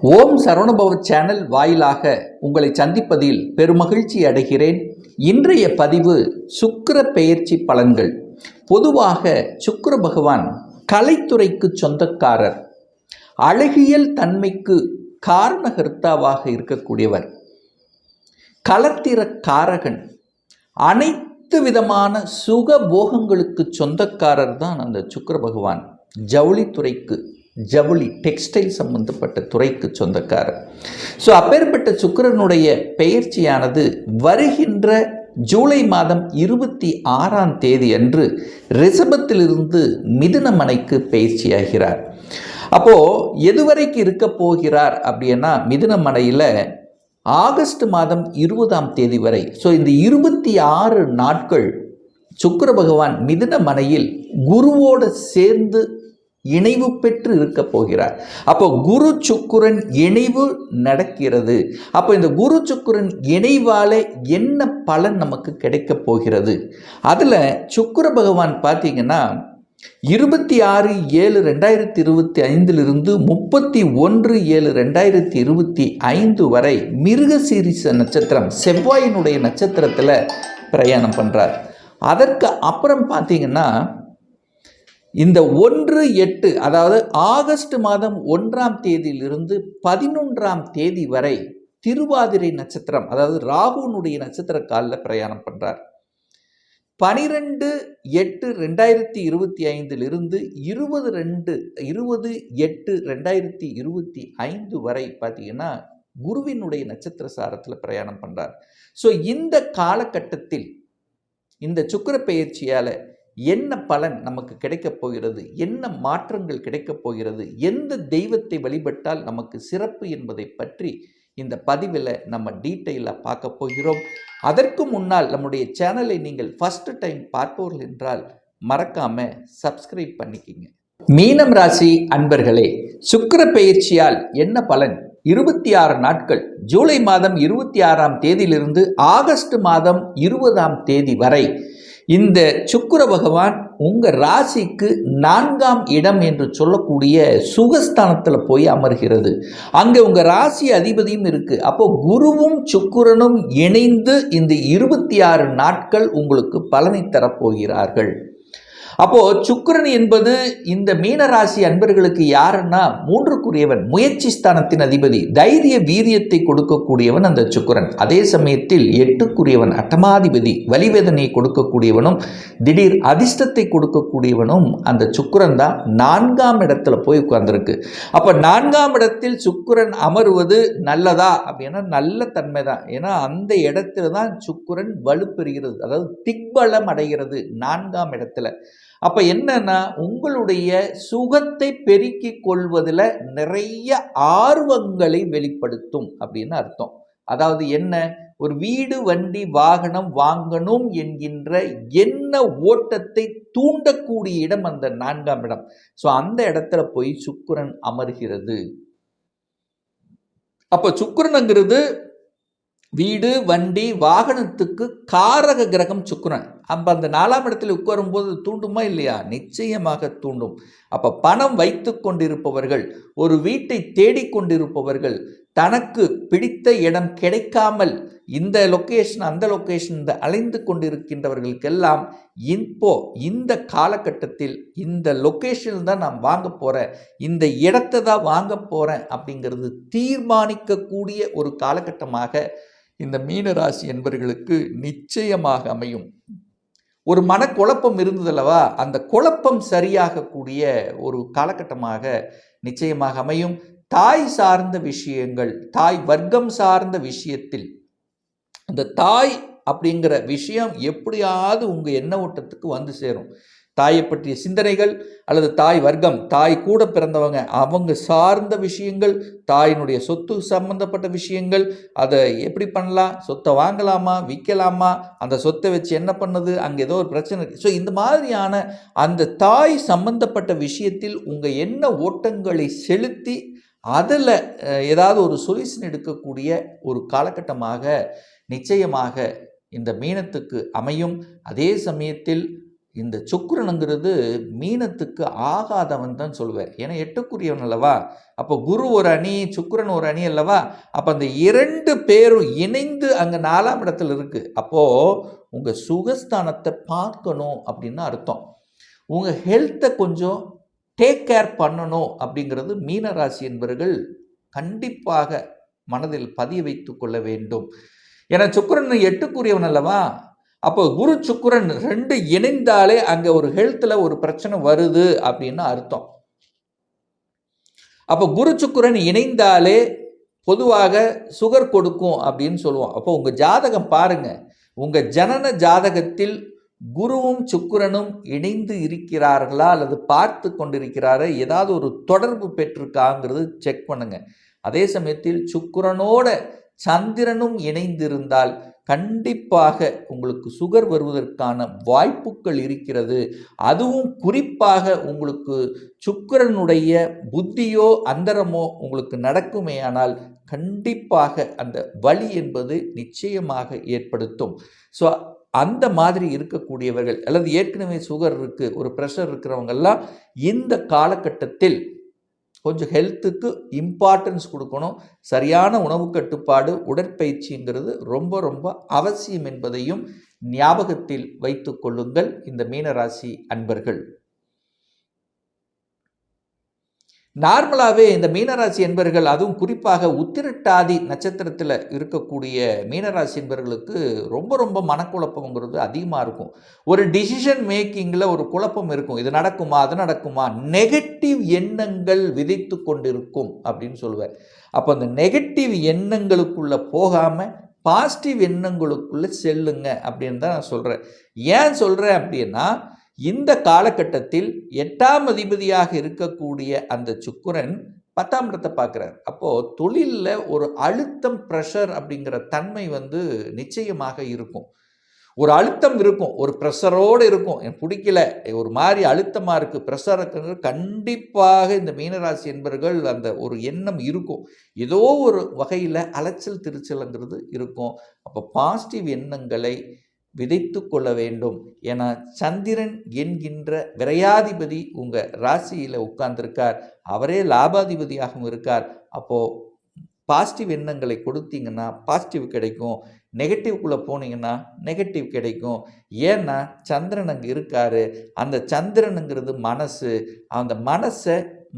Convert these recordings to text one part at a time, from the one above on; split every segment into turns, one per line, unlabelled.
ஓம் Saravanabhava channel வாயிலாக உங்களை சந்திப்பதில் பெருமகிழ்ச்சி அடைகிறேன். இன்றைய பதிவு சுக்கர பெயர்ச்சி பலன்கள். பொதுவாக சுக்கர பகவான் கலைத்துறைக்கு சொந்தக்காரர். அழகியல் தன்மைக்கு காரணகர்த்தாவாக இருக்கக்கூடியவர். களத்திர காரகன் அனைத்து விதமான சுக போகங்களுக்கு சொந்தக்காரர் தான் அந்த சுக்கர பகவான். ஜவுளித்துறைக்கு. ஜவுளி டெக்ஸ்டைல் சம்பந்தப்பட்ட துறைக்கு சொந்தக்காரர். ஸோ அப்பேற்பட்ட சுக்கரனுடைய பெயர்ச்சியானது வருகின்ற ஜூலை மாதம் இருபத்தி ஆறாம் தேதி அன்று ரிஷபத்திலிருந்து மிதுனமனைக்கு பயிற்சியாகிறார். அப்போது எதுவரைக்கு இருக்க போகிறார் அப்படின்னா மிதுனமனையில் ஆகஸ்ட் மாதம் இருபதாம் தேதி வரை. ஸோ இந்த இருபத்தி ஆறு நாட்கள் சுக்கர பகவான் மிதுன மனையில் குருவோடு சேர்ந்து இணைவு பெற்று இருக்க போகிறார். அப்போ குரு சுக்குரன் இணைவு நடக்கிறது. அப்போ இந்த குரு சுக்குரன் இணைவால் என்ன பலன் நமக்கு கிடைக்க போகிறது? அதில் சுக்குர பகவான் பார்த்தீங்கன்னா இருபத்தி ஆறு ஏழு ரெண்டாயிரத்தி இருபத்தி ஐந்திலிருந்து முப்பத்தி ஒன்று ஏழு ரெண்டாயிரத்தி இருபத்தி ஐந்து வரை மிருகசீரிச நட்சத்திரம் செவ்வாயினுடைய நட்சத்திரத்தில் பிரயாணம் பண்ணுறார் அதற்கு அப்புறம் பார்த்தீங்கன்னா இந்த ஒன்று எட்டு அதாவது ஆகஸ்ட் மாதம் ஒன்றாம் தேதியிலிருந்து பதினொன்றாம் தேதி வரை திருவாதிரை நட்சத்திரம் அதாவது ராகுனுடைய நட்சத்திர காலில் பிரயாணம் பண்ணுறார் பனிரெண்டு எட்டு ரெண்டாயிரத்தி இருபத்தி ஐந்திலிருந்து இருபது ரெண்டு இருபது எட்டு ரெண்டாயிரத்தி இருபத்தி ஐந்து வரை பார்த்தீங்கன்னா குருவினுடைய நட்சத்திர சாரத்தில் பிரயாணம் பண்ணுறார் ஸோ இந்த காலகட்டத்தில் இந்த சுக்கர பயிற்சியால் என்ன பலன் நமக்கு கிடைக்கப் போகிறது? என்ன மாற்றங்கள் கிடைக்கப் போகிறது? எந்த தெய்வத்தை வழிபட்டால் நமக்கு சிறப்பு என்பதை பற்றி இந்த பதிவில் நம்ம டீட்டெயிலாக பார்க்க போகிறோம். அதற்கு முன்னால் நம்முடைய சேனலை நீங்கள் ஃபஸ்ட்டு டைம் பார்ப்பவர்கள் என்றால் மறக்காம சப்ஸ்கிரைப் பண்ணிக்கிங்க. மீனம் ராசி அன்பர்களே சுக்கர பெயர்ச்சியால் என்ன பலன்? இருபத்தி ஆறு நாட்கள் ஜூலை மாதம் இருபத்தி ஆறாம் தேதியிலிருந்து ஆகஸ்ட் மாதம் இருபதாம் தேதி வரை இந்த சுக்கர பகவான் உங்கள் ராசிக்கு நான்காம் இடம் என்று சொல்லக்கூடிய சுகஸ்தானத்தில் போய் அமர்கிறது. அங்கே உங்கள் ராசி அதிபதியும் இருக்குது அப்போ குருவும் சுக்குரனும் இணைந்து இந்த இருபத்தி ஆறு நாட்கள் உங்களுக்கு பலனை தரப்போகிறார்கள். அப்போ சுக்கிரன் என்பது இந்த மீனராசி அன்பர்களுக்கு யாருன்னா மூன்றுக்குரியவன் முயற்சி ஸ்தானத்தின் அதிபதி தைரிய வீரியத்தை கொடுக்கக்கூடியவன் அந்த சுக்கிரன். அதே சமயத்தில் எட்டுக்குரியவன் அட்டமாதிபதி வலிவேதனையை கொடுக்கக்கூடியவனும் திடீர் அதிர்ஷ்டத்தை கொடுக்கக்கூடியவனும் அந்த சுக்கரன் தான். நான்காம் இடத்துல போய் உட்கார்ந்துருக்கு. அப்போ நான்காம் இடத்தில் சுக்கரன் அமருவது நல்லதா? அப்படின்னா நல்ல தன்மை தான். ஏன்னா அந்த இடத்துல தான் சுக்கரன் வலுப்பெறுகிறது. அதாவது திக்பலம் அடைகிறது நான்காம் இடத்துல. அப்போ என்னன்னா உங்களுடைய சுகத்தை பெருக்கிக் கொள்வதில் நிறைய ஆர்வங்களை வெளிப்படுத்தும் அப்படின்னு அர்த்தம். அதாவது என்ன? ஒரு வீடு வண்டி வாகனம் வாங்கணும் என்கின்ற என்ன ஓட்டத்தை தூண்டக்கூடிய இடம் அந்த நான்காம் இடம். ஸோ அந்த இடத்துல போய் சுக்கரன் அமர்கிறது. அப்போ சுக்கிரனுங்கிறது வீடு வண்டி வாகனத்துக்கு காரக கிரகம் சுக்கிரன். அப்போ அந்த நாலாம் இடத்துல உட்காரும்போது தூண்டுமா இல்லையா? நிச்சயமாக தூண்டும். அப்போ பணம் வைத்து கொண்டிருப்பவர்கள் ஒரு வீட்டை தேடிக்கொண்டிருப்பவர்கள் தனக்கு பிடித்த இடம் கிடைக்காமல் இந்த லொக்கேஷன் அந்த லொக்கேஷன் இந்த அலைந்து கொண்டிருக்கின்றவர்களுக்கெல்லாம் இப்போ இந்த காலகட்டத்தில் இந்த லொக்கேஷனில் தான் நான் வாங்க போகிறேன் இந்த இடத்தை தான் வாங்க போகிறேன் அப்படிங்கிறது தீர்மானிக்கக்கூடிய ஒரு காலகட்டமாக இந்த மீனராசி என்பவர்களுக்கு நிச்சயமாக அமையும். ஒரு மனக்குழப்பம் இருந்ததல்லவா? அந்த குழப்பம் சரியாகக்கூடிய ஒரு காலகட்டமாக நிச்சயமாக அமையும். தாய் சார்ந்த விஷயங்கள் தாய் வர்க்கம் சார்ந்த விஷயத்தில் அந்த தாய் அப்படிங்கிற விஷயம் எப்படியாவது உங்கள் எண்ண ஓட்டத்துக்கு வந்து சேரும். தாயை பற்றிய சிந்தனைகள் அல்லது தாய் வர்க்கம் தாய் கூட பிறந்தவங்க அவங்க சார்ந்த விஷயங்கள் தாயினுடைய சொத்து சம்பந்தப்பட்ட விஷயங்கள் அதை எப்படி பண்ணலாம் சொத்தை வாங்கலாமா விற்கலாமா அந்த சொத்தை வச்சு என்ன பண்ணுது அங்கே ஏதோ ஒரு பிரச்சனை இருக்குது ஸோ இந்த மாதிரியான அந்த தாய் சம்பந்தப்பட்ட விஷயத்தில் உங்கள் என்ன ஓட்டங்களை செலுத்தி அதில் ஏதாவது ஒரு சொல்யூஷன் எடுக்கக்கூடிய ஒரு காலகட்டமாக நிச்சயமாக இந்த மீனத்துக்கு அமையும். அதே சமயத்தில் இந்த சுக்கரனுங்கிறது மீனத்துக்கு ஆகாதவன் தான் சொல்லுவார் ஏன்னா எட்டுக்குரியவன் அல்லவா? அப்போ குரு ஒரு அணி சுக்கரன் ஒரு அணி அல்லவா? அப்போ அந்த இரண்டு பேரும் இணைந்து அங்கே நாலாம் இடத்துல இருக்குது அப்போது உங்கள் சுகஸ்தானத்தை பார்க்கணும் அப்படின்னு அர்த்தம். உங்கள் ஹெல்த்தை கொஞ்சம் டேக் கேர் பண்ணணும் அப்படிங்கிறது மீனராசி என்பவர்கள் கண்டிப்பாக மனதில் பதிய வைத்து கொள்ள வேண்டும். ஏன்னா சுக்கிரன் எட்டுக்குரியவன் அல்லவா? அப்போ குரு சுக்கரன் ரெண்டு இணைந்தாலே அங்கே ஒரு ஹெல்த்தில் ஒரு பிரச்சனை வருது அப்படின்னு அர்த்தம். அப்போ குரு சுக்கிரன் இணைந்தாலே பொதுவாக சுகர் கொடுக்கும் அப்படின்னு சொல்லுவோம். அப்போ உங்கள் ஜாதகம் பாருங்க. உங்கள் ஜனன ஜாதகத்தில் குருவும் சுக்கிரனும் இணைந்து இருக்கிறார்களா அல்லது பார்த்து கொண்டிருக்கிறாரா? ஏதாவது ஒரு தொடர்பு பெற்றிருக்காங்கிறது செக் பண்ணுங்க. அதே சமயத்தில் சுக்கிரனோட சந்திரனும் இணைந்திருந்தால் கண்டிப்பாக உங்களுக்கு சுகர் வருவதற்கான வாய்ப்புகள் இருக்கிறது. அதுவும் குறிப்பாக உங்களுக்கு சுக்கரனுடைய புத்தியோ அந்தரமோ உங்களுக்கு நடக்குமேயானால் கண்டிப்பாக அந்த வலி என்பது நிச்சயமாக ஏற்படுத்தும். ஸோ அந்த மாதிரி இருக்கக்கூடியவர்கள் அல்லது ஏற்கனவே சுகர் இருக்குது ஒரு ப்ரெஷர் இருக்கிறவங்கெல்லாம் இந்த காலகட்டத்தில் கொஞ்சம் ஹெல்த்துக்கு இம்பார்ட்டன்ஸ் கொடுக்கணும். சரியான உணவு கட்டுப்பாடு உடற்பயிற்சிங்கிறது ரொம்ப ரொம்ப அவசியம் என்பதையும் ஞாபகத்தில் வைத்து கொள்ளுங்கள். இந்த மீனராசி அன்பர்கள். நார்மலாகவே இந்த மீனராசி என்பர்கள் அதுவும் குறிப்பாக உத்திரட்டாதி நட்சத்திரத்தில் இருக்கக்கூடிய மீனராசி என்பர்களுக்கு ரொம்ப ரொம்ப மனக்குழப்பங்கிறது அதிகமாக இருக்கும். ஒரு டிசிஷன் மேக்கிங்கில் ஒரு குழப்பம் இருக்கும். இது நடக்குமா அது நடக்குமா? நெகட்டிவ் எண்ணங்கள் விதைத்து கொண்டிருக்கும் அப்படின்னு சொல்லுவேன் அப்போ அந்த நெகட்டிவ் எண்ணங்களுக்குள்ளே போகாமல் பாசிட்டிவ் எண்ணங்களுக்குள்ளே செல்லுங்க அப்படின்னு தான் நான் சொல்கிறேன் ஏன் சொல்கிறேன் அப்படின்னா இந்த காலகட்டத்தில் எட்டாம் அதிபதியாக இருக்கக்கூடிய அந்த சுக்குரன் பத்தாம் இடத்தை பார்க்குறார். அப்போது தொழிலில் ஒரு அழுத்தம் ப்ரெஷர் அப்படிங்கிற தன்மை வந்து நிச்சயமாக இருக்கும். ஒரு அழுத்தம் இருக்கும் ஒரு ப்ரெஷரோடு இருக்கும். எனக்கு பிடிக்கல. ஒரு மாதிரி அழுத்தமாக இருக்குது ப்ரெஷர் இருக்கிறது கண்டிப்பாக இந்த மீனராசி என்பவர்கள் அந்த ஒரு எண்ணம் இருக்கும். ஏதோ ஒரு வகையில் அலைச்சல் திருச்சல்ங்கிறது இருக்கும். அப்போ பாசிட்டிவ் எண்ணங்களை விதைத்து கொள்ள வேண்டும். ஏன்னா சந்திரன் என்கின்ற விரையாதிபதி உங்கள் ராசியில் உட்கார்ந்துருக்கார். அவரே லாபாதிபதியாகவும் இருக்கார். அப்போது பாசிட்டிவ் எண்ணங்களை கொடுத்தீங்கன்னா பாசிட்டிவ் கிடைக்கும். நெகட்டிவ்குள்ளே போனீங்கன்னா நெகட்டிவ் கிடைக்கும். ஏன்னா சந்திரன் அங்கே இருக்கார். அந்த சந்திரனுங்கிறது மனசு. அந்த மனசை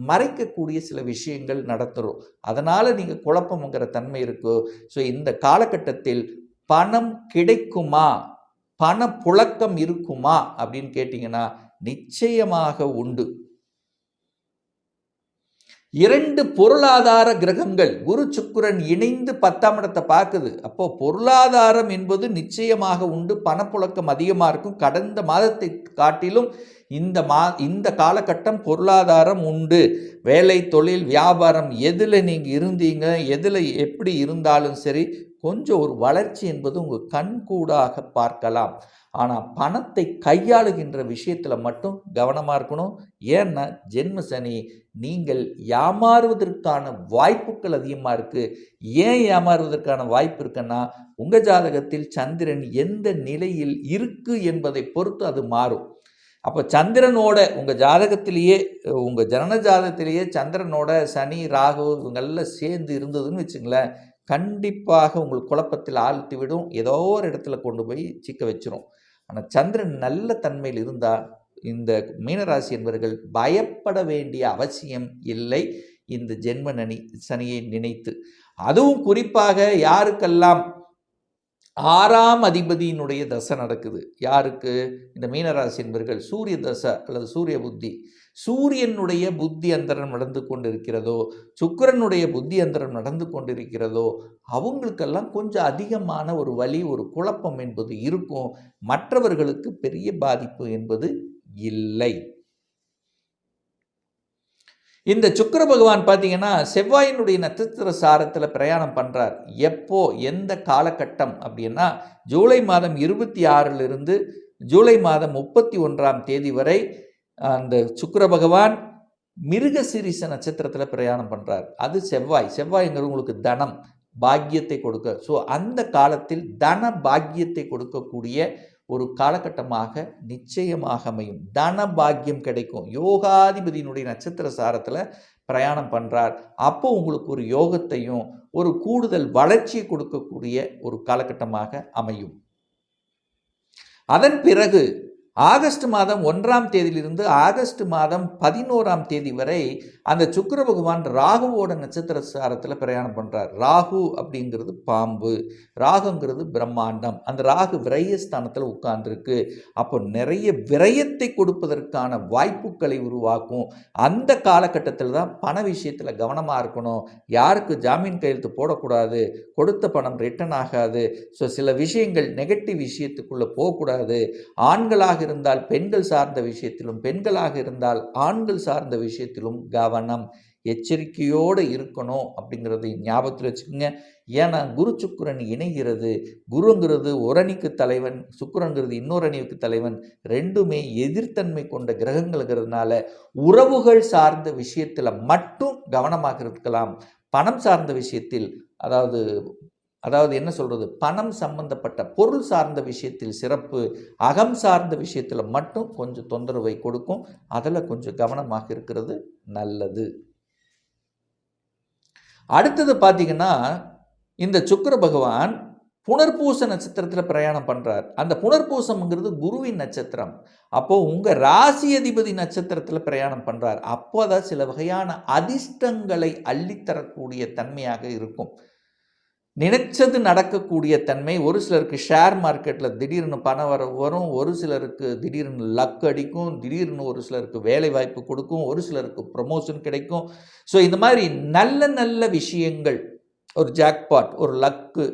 மறைக்கக்கூடிய சில விஷயங்கள் நடத்துகிறோம் அதனால் நீங்கள் குழப்பம்ங்கிற தன்மை இருக்கோ. ஸோ இந்த காலகட்டத்தில் பணம் கிடைக்குமா? பணப்புழக்கம் இருக்குமா அப்படின்னு கேட்டிங்கன்னா நிச்சயமாக உண்டு. இரண்டு பொருளாதார கிரகங்கள் குரு சுக்கிரன் இணைந்து பத்தாம் இடத்தை பார்க்குது. அப்போ பொருளாதாரம் என்பது நிச்சயமாக உண்டு. பணப்புழக்கம் அதிகமாக இருக்கும். கடந்த மாதத்தை காட்டிலும் இந்த மா இந்த காலகட்டம் பொருளாதாரம் உண்டு. வேலை தொழில் வியாபாரம் எதில் நீங்கள் இருந்தீங்க எதில் எப்படி இருந்தாலும் சரி கொஞ்சம் ஒரு வளர்ச்சி என்பது உங்கள் கண்கூடாக பார்க்கலாம். ஆனால் பணத்தை கையாளுகின்ற விஷயத்தில் மட்டும் கவனமாக இருக்கணும். ஏன்னா ஜென்ம சனி நீங்கள் ஏமாறுவதற்கான வாய்ப்புகள் அதிகமாக இருக்குது ஏன் ஏமாறுவதற்கான வாய்ப்பு இருக்குன்னா உங்கள் ஜாதகத்தில் சந்திரன் எந்த நிலையில் இருக்குது என்பதை பொறுத்து அது மாறும். அப்போ சந்திரனோட உங்கள் ஜாதகத்திலேயே உங்கள் ஜனன ஜாதகத்திலேயே சந்திரனோட சனி ராகு இவங்கெல்லாம் சேர்ந்து இருந்ததுன்னு வச்சுங்களேன். கண்டிப்பாக உங்களுக்கு குழப்பத்தில் ஆழ்த்தி விடும் ஏதோ ஒரு இடத்துல கொண்டு போய் சிக்க வச்சிரும். ஆனால் சந்திரன் நல்ல தன்மையில் இருந்தால் இந்த மீனராசி என்பவர்கள் பயப்பட வேண்டிய அவசியம் இல்லை. இந்த ஜென்ம நனி சனியை நினைத்து. அதுவும் குறிப்பாக யாருக்கெல்லாம் ஆறாம் அதிபதியினுடைய தசை நடக்குது. யாருக்கு? இந்த மீனராசி என்பவர்கள் சூரிய தசை அல்லது சூரிய புத்தி. சூரியனுடைய புத்தி அந்தரம் நடந்து கொண்டிருக்கிறதோ சுக்கரனுடைய புத்தி அந்தரம் நடந்து கொண்டிருக்கிறதோ அவங்களுக்கெல்லாம் கொஞ்சம் அதிகமான ஒரு வலி ஒரு குழப்பம் என்பது இருக்கும். மற்றவர்களுக்கு பெரிய பாதிப்பு என்பது இல்லை. இந்த சுக்கர பகவான் பார்த்தீங்கன்னா செவ்வாயினுடைய நட்சத்திர சாரத்தில் பிரயாணம் பண்ணுறார் எப்போ? எந்த காலகட்டம்? அப்படின்னா ஜூலை மாதம் இருபத்தி ஆறிலிருந்து ஜூலை மாதம் முப்பத்தி ஒன்றாம் தேதி வரை அந்த சுக்கர பகவான் மிருகசிரிச நட்சத்திரத்தில் பிரயாணம் பண்ணுறார் அது செவ்வாய். செவ்வாய்ங்கிறது உங்களுக்கு தனம் பாக்கியத்தை கொடுக்க. ஸோ அந்த காலத்தில் தன பாக்கியத்தை கொடுக்கக்கூடிய ஒரு காலகட்டமாக நிச்சயமாக அமையும். தன பாக்கியம் கிடைக்கும். யோகாதிபதியினுடைய நட்சத்திர சாரத்தில் பிரயாணம் பண்ணுறார் அப்போ உங்களுக்கு ஒரு யோகத்தையும் ஒரு கூடுதல் வளர்ச்சியை கொடுக்கக்கூடிய ஒரு காலகட்டமாக அமையும். அதன் பிறகு ஆகஸ்ட் மாதம் ஒன்றாம் தேதியிலிருந்து ஆகஸ்ட் மாதம் பதினோராம் தேதி வரை அந்த சுக்கர பகவான் ராகுவோட நட்சத்திர சாரத்தில் பிரயாணம் பண்ணுறார் ராகு அப்படிங்கிறது பாம்பு ராகுங்கிறது பிரம்மாண்டம். அந்த ராகு விரயஸ்தானத்தில் உட்கார்ந்துருக்கு. அப்போ நிறைய விரயத்தை கொடுப்பதற்கான வாய்ப்புகளை உருவாக்கும். அந்த காலகட்டத்தில் தான் பண விஷயத்தில் கவனமாக இருக்கணும். யாருக்கு ஜாமீன் கையெழுத்து போடக்கூடாது கொடுத்த பணம் ரிட்டர்ன் ஆகாது. ஸோ சில விஷயங்கள் நெகட்டிவ் விஷயத்துக்குள்ளே போகக்கூடாது. ஆண்களாக இருந்தால் பெண்கள் சார்ந்த விஷயத்திலும் பெண்களாக இருந்தால் ஆண்கள் சார்ந்த விஷயத்திலும் கவனம் எச்சரிக்கையோடு இருக்கணும் அப்படிங்கிறத ஞாபகத்தில் வச்சுக்கோங்க. ஏன்னா குரு சுக்கிரன் இணைகிறது குருங்கிறது ஒரு அணிக்கு தலைவன் சுக்கிரங்கிறது இன்னொரு அணிவுக்கு தலைவன் ரெண்டுமே எதிர்த்தன்மை கொண்ட கிரகங்கள்ங்கிறதுனால உறவுகள் சார்ந்த விஷயத்தில் மட்டும் கவனமாக இருக்கலாம். பணம் சார்ந்த விஷயத்தில் அதாவது அதாவது என்ன சொல்கிறது பணம் சம்பந்தப்பட்ட பொருள் சார்ந்த விஷயத்தில் சிறப்பு அகம் சார்ந்த விஷயத்தில் மட்டும் கொஞ்சம் தொந்தரவை கொடுக்கும். அதில் கொஞ்சம் கவனமாக இருக்கிறது நல்லது. அடுத்தது பார்த்தீங்கன்னா இந்த சுக்கர பகவான் புனர்பூச நட்சத்திரத்தில் பிரயாணம் பண்ணுறார் அந்த புனர்பூசம்ங்கிறது குருவின் நட்சத்திரம். அப்போது உங்கள் ராசி அதிபதி நட்சத்திரத்தில் பிரயாணம் பண்ணுறார் அப்போ தான் சில வகையான அதிர்ஷ்டங்களை அள்ளித்தரக்கூடிய தன்மையாக இருக்கும். நினைச்சது நடக்கக்கூடிய தன்மை ஒரு சிலருக்கு ஷேர் மார்க்கெட்டில் திடீர்னு பணம் வர வரும் ஒரு சிலருக்கு திடீர்னு லக் அடிக்கும் திடீர்னு ஒரு சிலருக்கு வேலை வாய்ப்பு கொடுக்கும் ஒரு சிலருக்கு ப்ரமோஷன் கிடைக்கும். ஸோ இந்த மாதிரி நல்ல நல்ல விஷயங்கள் ஒரு ஜாக்பாட் ஒரு லக்கு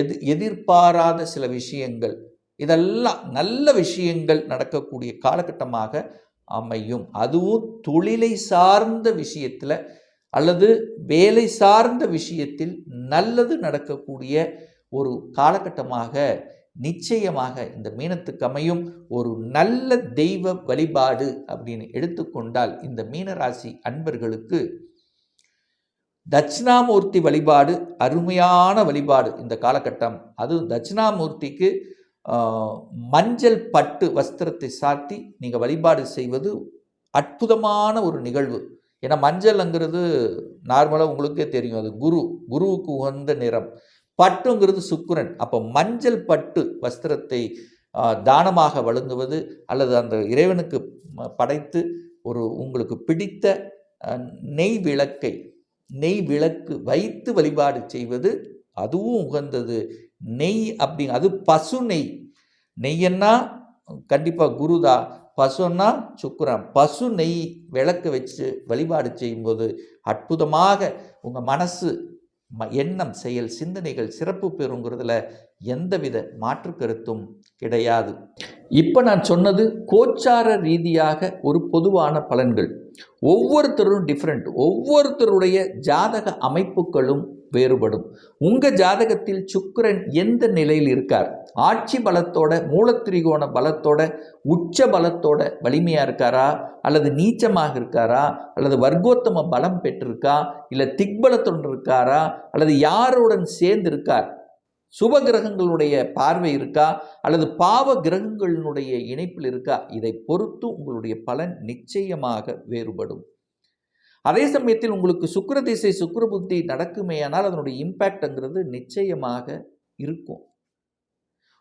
எது எதிர்பாராத சில விஷயங்கள் இதெல்லாம் நல்ல விஷயங்கள் நடக்கக்கூடிய காலகட்டமாக அமையும். அதுவும் தொழிலை சார்ந்த விஷயத்தில் அல்லது வேலை சார்ந்த விஷயத்தில் நல்லது நடக்கக்கூடிய ஒரு காலகட்டமாக நிச்சயமாக இந்த மீனத்துக்கு அமையும் ஒரு நல்ல தெய்வ வழிபாடு அப்படின்னு எடுத்துக்கொண்டால் இந்த மீனராசி அன்பர்களுக்கு தட்சிணாமூர்த்தி வழிபாடு அருமையான வழிபாடு இந்த காலகட்டம். அது தட்சிணாமூர்த்திக்கு மஞ்சள் பட்டு வஸ்திரத்தை சாத்தி நீங்கள் வழிபாடு செய்வது அற்புதமான ஒரு நிகழ்வு. ஏன்னா மஞ்சள்ங்கிறது நார்மலாக உங்களுக்கே தெரியும் அது குரு குருவுக்கு உகந்த நிறம். பட்டுங்கிறது சுக்குரன். அப்போ மஞ்சள் பட்டு வஸ்திரத்தை தானமாக வழங்குவது அல்லது அந்த இறைவனுக்கு படைத்து ஒரு உங்களுக்கு பிடித்த நெய் விளக்கை நெய் விளக்கு வைத்து வழிபாடு செய்வது அதுவும் உகந்தது. நெய் அப்படி அது பசு நெய். நெய்யன்னா கண்டிப்பாக குருதா. பசுன்னா சுக்குரம் பசு நெய் விளக்கு வச்சு வழிபாடு செய்யும்போது அற்புதமாக உங்கள் மனசு ம எண்ணம் செயல் சிந்தனைகள் சிறப்பு பெறுங்கிறதுல எந்தவித மாற்று கருத்தும் கிடையாது. இப்போ நான் சொன்னது கோச்சார ரீதியாக ஒரு பொதுவான பலன்கள். ஒவ்வொருத்தரும் டிஃப்ரெண்ட் ஒவ்வொருத்தருடைய ஜாதக அமைப்புகளும் வேறுபடும். உங்கள் ஜாதகத்தில் சுக்கரன் எந்த நிலையில் இருக்கார்? ஆட்சி பலத்தோட மூலத்திரிகோண பலத்தோட உச்ச பலத்தோட வலிமையாக இருக்காரா? அல்லது நீச்சமாக இருக்காரா? அல்லது வர்க்கோத்தம பலம் பெற்றிருக்கா? இல்லை திக்பலத்துடன் இருக்காரா? அல்லது யாருடன் சேர்ந்து இருக்கார்? சுப கிரகங்களுடைய பார்வை இருக்கா? அல்லது பாவ கிரகங்களினுடைய இணைப்பில் இருக்கா? இதை பொறுத்து உங்களுடைய பலன் நிச்சயமாக வேறுபடும். அதே சமயத்தில் உங்களுக்கு சுக்கர திசை சுக்கர புத்தி நடக்குமேயானால் அதனுடைய இம்பேக்ட்ங்கிறது நிச்சயமாக இருக்கும்.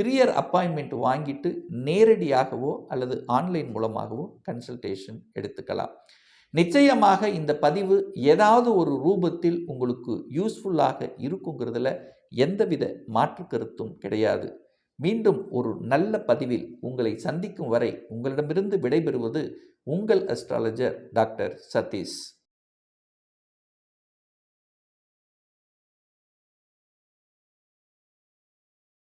பிரியர் அப்பாயின்மெண்ட் வாங்கிட்டு நேரடியாகவோ அல்லது ஆன்லைன் மூலமாகவோ கன்சல்டேஷன் எடுத்துக்கலாம். நிச்சயமாக இந்த பதிவு ஏதாவது ஒரு ரூபத்தில் உங்களுக்கு யூஸ்ஃபுல்லாக இருக்குங்கிறதுல எந்தவித மாற்று கருத்தும் கிடையாது. மீண்டும் ஒரு நல்ல பதிவில் உங்களை சந்திக்கும் வரை உங்களிடமிருந்து விடைபெறுவது உங்கள் அஸ்ட்ராலஜர் டாக்டர் சதீஷ்.